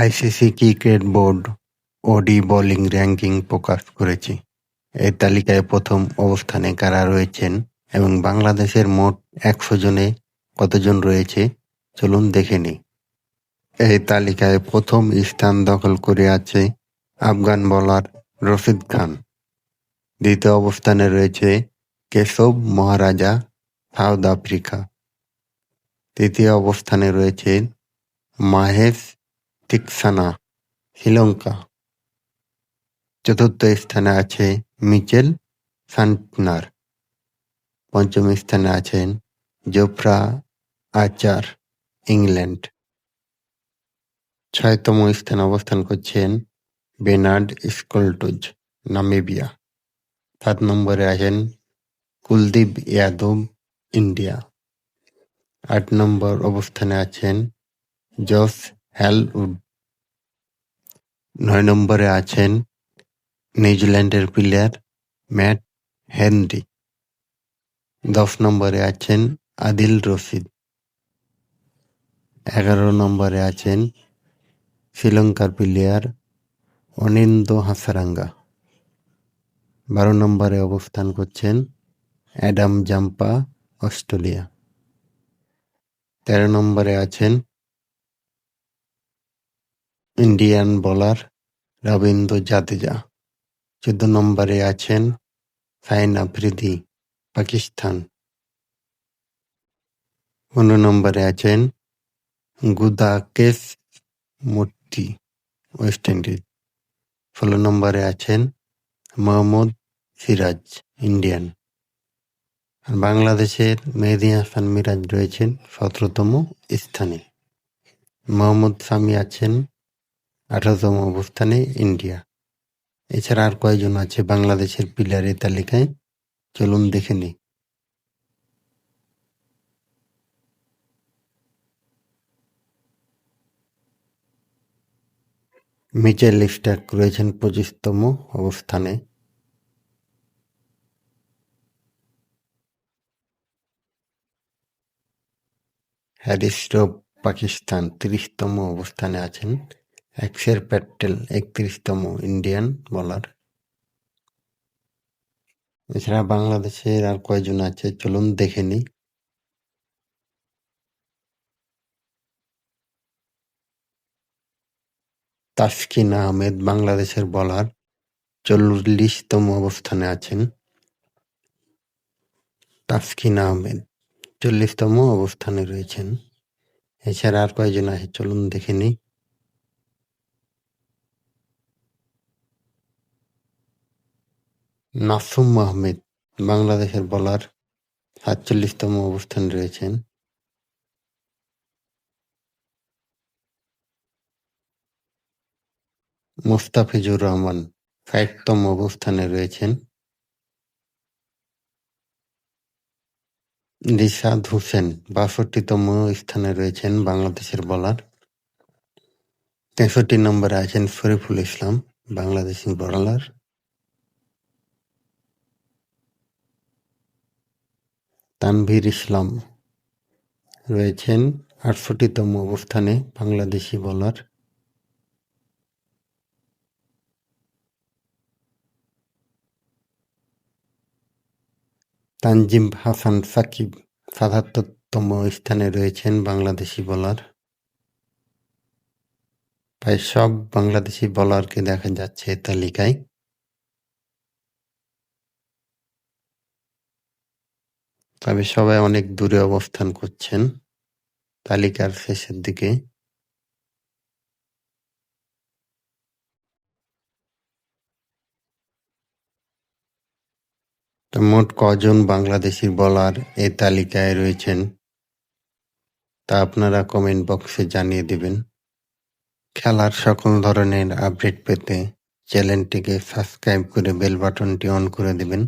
ICC cricket board ODI bowling ranking প্রকাশ করেছে। এই তালিকায় প্রথম অবস্থানে কারা রয়েছেন এবং বাংলাদেশের মোট একশো জনে কতজন রয়েছে, চলুন দেখে নিই। এই তালিকায় প্রথম স্থান দখল করে আছে আফগান বোলার রশিদ খান। দ্বিতীয় অবস্থানে রয়েছে কেশব মহারাজা, সাউথ আফ্রিকা। তৃতীয় অবস্থানে রয়েছে মাহেশ তিক্সানা শ্রীলঙ্কা। চতুর্থ স্থানে আছে মিচেল সান্টনার। পঞ্চম স্থানে আছেন জোফরা আচার ইংল্যান্ড। ছয়তম স্থানে অবস্থান করছেন বেনার্ড স্কল্টজ, নামিবিয়া। সাত নম্বরে আছেন কুলদীপ ইয়াদব, ইন্ডিয়া। আট নম্বর অবস্থানে আছেন জস হ্যালউড। নয় নম্বরে আছেন নিউজিল্যান্ডের প্লেয়ার ম্যাট হেনরি। দশ নম্বরে আছেন আদিল রশিদ। এগারো নম্বরে আছেন শ্রীলঙ্কার প্লেয়ার অনিন্দ হাসারাঙ্গা। বারো নম্বরে অবস্থান করছেন অ্যাডাম জাম্পা, অস্ট্রেলিয়া। তেরো নম্বরে আছেন ইন্ডিয়ান বোলার রবীন্দ্র জাদেজা। চোদ্দ নম্বরে আছেন সাইন আফ্রিদি, পাকিস্তান। পনেরো নম্বরে আছেন গুদাকেশ মূর্তি ওয়েস্ট ইন্ডিজ। ষোলো নম্বরে আছেন মোহাম্মদ সিরাজ, ইন্ডিয়ান। আর বাংলাদেশের মেহেদী হাসান মিরাজ রয়েছেন সতেরোতম স্থানে। মোহাম্মদ সামি আছেন আঠারোতম অবস্থানে ইন্ডিয়া। এছাড়া আর কয়জন আছে বাংলাদেশের প্লেয়ারের তালিকায় চলুন দেখে নিই। মিচেল স্টার্ক রয়েছেন পঁচিশতম অবস্থানে। হ্যারিস পাকিস্তান তিরিশতম অবস্থানে আছেন। অ্যাক্সের প্যাটেল, একত্রিশতম ইন্ডিয়ান বোলার। এছাড়া বাংলাদেশের আর কয়জন আছে চলুন দেখে নিই। তাসকিন আহমেদ বাংলাদেশের বোলার, চল্লিশতম অবস্থানে আছেন। তাসকিন আহমেদ চল্লিশতম অবস্থানে রয়েছেন। এছাড়া আর কয়জন আছে চলুন দেখে নিই। নাসুম আহমেদ বাংলাদেশের বোলার সাতচল্লিশতম অবস্থানে রয়েছেন। মুস্তাফিজুর রহমান, ষাটতম অবস্থানে রয়েছেন। রিশাদ হোসেন, বাষট্টিতম স্থানে রয়েছেন বাংলাদেশের বোলার। তেষট্টি নম্বরে আছেন শরীফুল ইসলাম, বাংলাদেশি বোলার। তানভীর ইসলাম রয়েছেন আটষট্টিতম অবস্থানে বাংলাদেশি বোলার। তানজিম হাসান সাকিব সাতাত্তরতম স্থানে রয়েছেন বাংলাদেশি বোলার। প্রায় সব বাংলাদেশি বোলারকে দেখা যাচ্ছে তালিকায়। তবে সবাই অনেক দূরে অবস্থান করছেন। তালিকার শেষের দিকে। মোট কজন বাংলাদেশি বোলার এই তালিকায় রয়েছেন? তা আপনারা কমেন্ট বক্সে জানিয়ে দিবেন। খেলার সকল ধরনের আপডেট পেতে চ্যানেলটিকে সাবস্ক্রাইব করে বেল বাটনটি অন করে দিবেন।